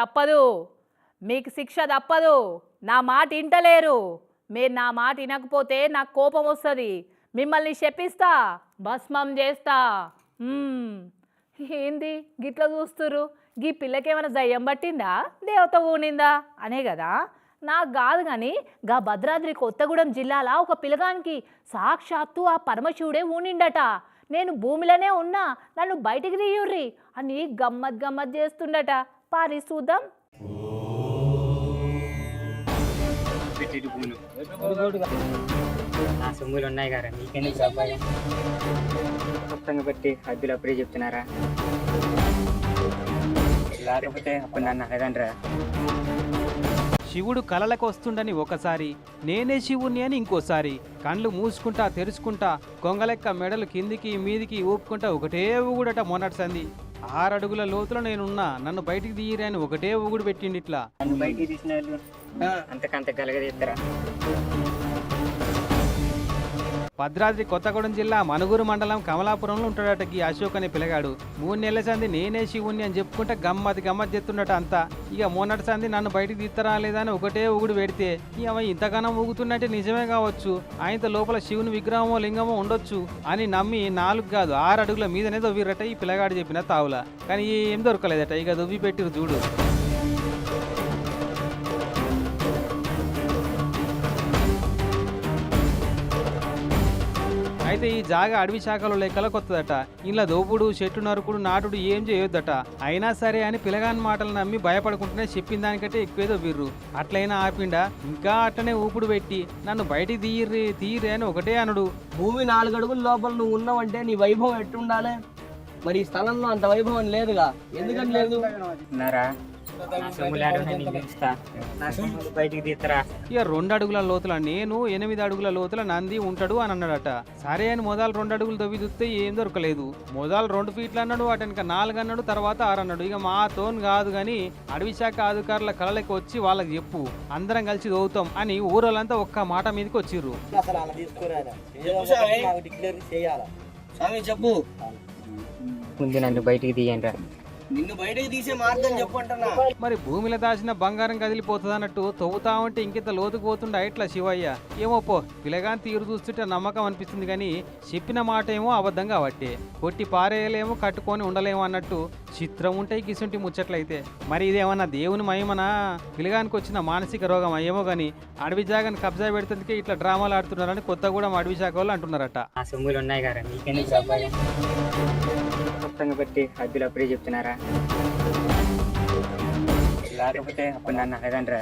తప్పదు. మీకు శిక్ష తప్పదు. నా మాట ఇంటలేరు. మీరు నా మాట వినకపోతే నాకు కోపం వస్తుంది. మిమ్మల్ని శపిస్తా. భస్మం చేస్తా. ఏంది? గిట్ల చూస్తురు గీ పిల్లకేమైనా దయ్యం పట్టిందా? దేవత ఊనిందా? అనే కదా. నాకు కాదు కానీ గా భద్రాద్రి కొత్తగూడెం జిల్లాల ఒక పిల్లగానికి సాక్షాత్తు ఆ పరమశివుడే ఊనిండట. నేను భూమిలోనే ఉన్నా. నన్ను బయటికి తీయుర్రి అని గమ్మత్ గమ్మత్ చేస్తుండట. పారి చూద్దాం పెట్టేటి భూములు నా సొమ్ములు ఉన్నాయి కదా మీకెందుకు అబ్బాయి మొత్తంగా పెట్టి హద్దులు అప్పుడే చెప్తున్నారా? లేకపోతే అప్పుడు నన్ను అడగండిరా. శివుడు కలలకు వస్తుండని ఒకసారి నేనే శివుణ్ణి అని ఇంకోసారి కండ్లు మూసుకుంటా తెరుచుకుంటా కొంగలెక్క మెడలు కిందికి మీదికి ఊపుకుంటా ఒకటే ఊగుడట మొన్నటి సంది ఆరడుగుల లోతులో నేనున్నా. నన్ను బయటికి తీయరే అని ఒకటే ఊగుడు పెట్టిండి ఇట్లా నన్ను బయటికి తీసిన వాళ్ళు అంతకంత గలగదీస్తారా భద్రాద్రి కొత్తగూడెం జిల్లా మనుగురు మండలం కమలాపురంలో ఉంటాడట ఈ అశోక్ అనే పిల్లగాడు. మూడు నెలల సంది నేనే శివుణ్ణి అని చెప్పుకుంటే గమ్మత్ గమ్మత్ చెప్తుండట అంతా. ఇక మొన్నటి సంది నన్ను బయటికి తీస్తారా లేదని ఒకటే ఊగుడు పెడితే ఇక ఇంతగానం ఊగుతున్నట్టే నిజమే కావచ్చు. ఆయనతో లోపల శివుని విగ్రహమో లింగమో ఉండొచ్చు అని నమ్మి నాలుగు కాదు ఆరు అడుగుల మీదనే దొవ్విరట ఈ పిల్లగాడు చెప్పిన తావుల. కానీ ఏం దొరకలేదట. ఇక దొవ్వి పెట్టిరు చూడు. అయితే ఈ జాగా అడవి శాఖలో లెక్కల కొత్తదట. ఇలా దోపుడు చెట్టు నరుకుడు నాటుడు ఏం చేయొద్దట. అయినా సరే అని పిలగాని మాటలు నమ్మి భయపడుకుంటూనే చెప్పిన దానికంటే ఎక్కువేదో బిర్రు అట్లయినా ఆపిండా ఇంకా అట్లనే ఊపుడు పెట్టి నన్ను బయటికి తీయర్రి తీయరే అని ఒకటే అనుడు. భూమి నాలుగు అడుగుల లోపల నువ్వు ఉన్నావంటే నీ వైభవం ఎట్టుండాలి? మరి ఈ స్థలంలో అంత వైభవం లేదుగా. ఎందుకని లేదు? బయటికి తీస్తారా ఇక రెండు అడుగుల లోతుల నేను ఎనిమిది అడుగుల లోతుల నంది ఉంటాడు అని అన్నాడట. సరే అని మొదలు రెండు అడుగులు తవ్వి చూస్తే ఏం దొరకలేదు. మొదలు రెండు ఫీట్లు అన్నాడు అటెనక నాలుగు అన్నాడు తర్వాత ఆరు అన్నాడు. ఇక మా తోన్ కాదు కానీ అడవి శాఖ అధికారుల కళలకు వచ్చి వాళ్ళకి చెప్పు. అందరం కలిసి దోవుతాం అని ఊరోళ్ళంతా ఒక్క మాట మీదకి వచ్చిర్రు. అసలు అలా స్వామి. చెప్పు. ముందు నన్ను బయటికి తీయండి నిన్ను బయటకు తీసే మార్గం చెప్పు అంటున్నా మరి భూమిలో దాచిన బంగారం కదిలిపోతుంది అన్నట్టు తవ్వుతా ఉంటే ఇంకింత లోతుకు పోతుండే ఇట్లా శివయ్య? ఏమో పో పిల్లగాని తీరు చూస్తుంటే నమ్మకం అనిపిస్తుంది కానీ చెప్పిన మాట ఏమో అబద్ధం కాబట్టి. కొట్టి పారేయలేమో కట్టుకొని ఉండలేమో అన్నట్టు చిత్రం ఉంటాయి గిసుంటి ముచ్చట్లయితే. మరి ఇదేమన్నా దేవుని మహిమనా? పిల్లగానికి వచ్చిన మానసిక రోగం ఏమో కానీ అడవి జాగాని కబ్జా పెడుతుందికే ఇట్లా డ్రామాలు ఆడుతున్నారని కొత్తగూడెం అడవి శాఖ వాళ్ళు అంటున్నారట. సొమ్ములు ఉన్నాయి కదా మొత్తంగా పెట్టి హద్దులు అప్పుడే చెప్తున్నారా? లేకపోతే అప్పుడు నన్ను అడగండి